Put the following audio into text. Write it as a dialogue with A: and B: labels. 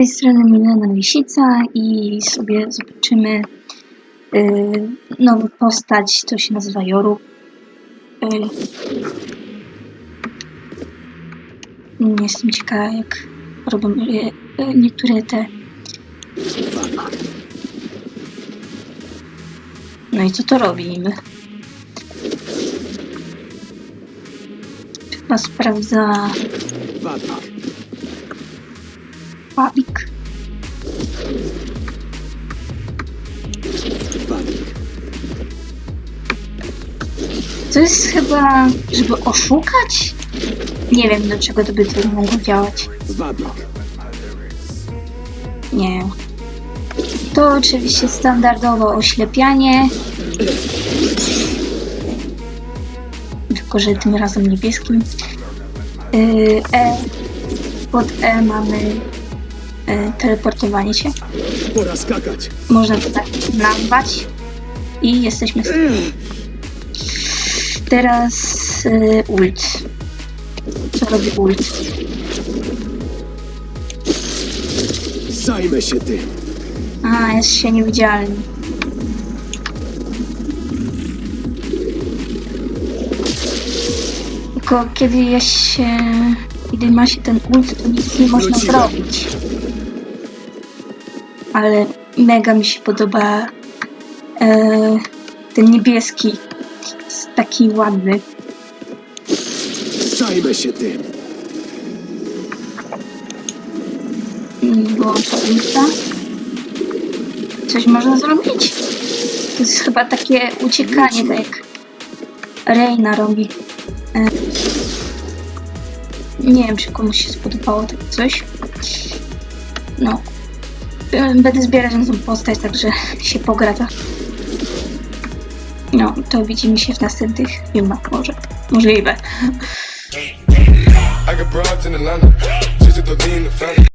A: tej strony Milena Lisica i sobie zobaczymy yy, nową postać, to się nazywa Joru. Yy, nie jestem ciekawa, jak robią yy, niektóre te. No i co to robi niby? Chyba sprawdza. Fabik. To jest chyba, żeby oszukać? Nie wiem, do czego to by to mogło działać.
B: Wabik.
A: Nie. To oczywiście standardowo oślepianie. Tylko, że tym razem niebieskim. Yy, E. Pod E mamy e, teleportowanie się.
B: Pora skakać.
A: Można to tak nazwać. I jesteśmy. Teraz e, ult. Co robi ult?
B: Zajmę się tym.
A: A, jest się niewidzialny. Tylko kiedy jest się... Kiedy ma się ten ult, to nic nie można
B: Wróciłem.
A: zrobić. Ale mega mi się podoba e, ten niebieski. Taki ładny.
B: Zajmę się tym.
A: Mm, Wyłączę ulta. Coś można zrobić? To jest chyba takie uciekanie, tak jak Reina robi. E, nie wiem, czy komuś się spodobało takie coś. No. Będę zbierać tą postać, także się pogra to. No, to widzimy się w następnych filmach może. Możliwe.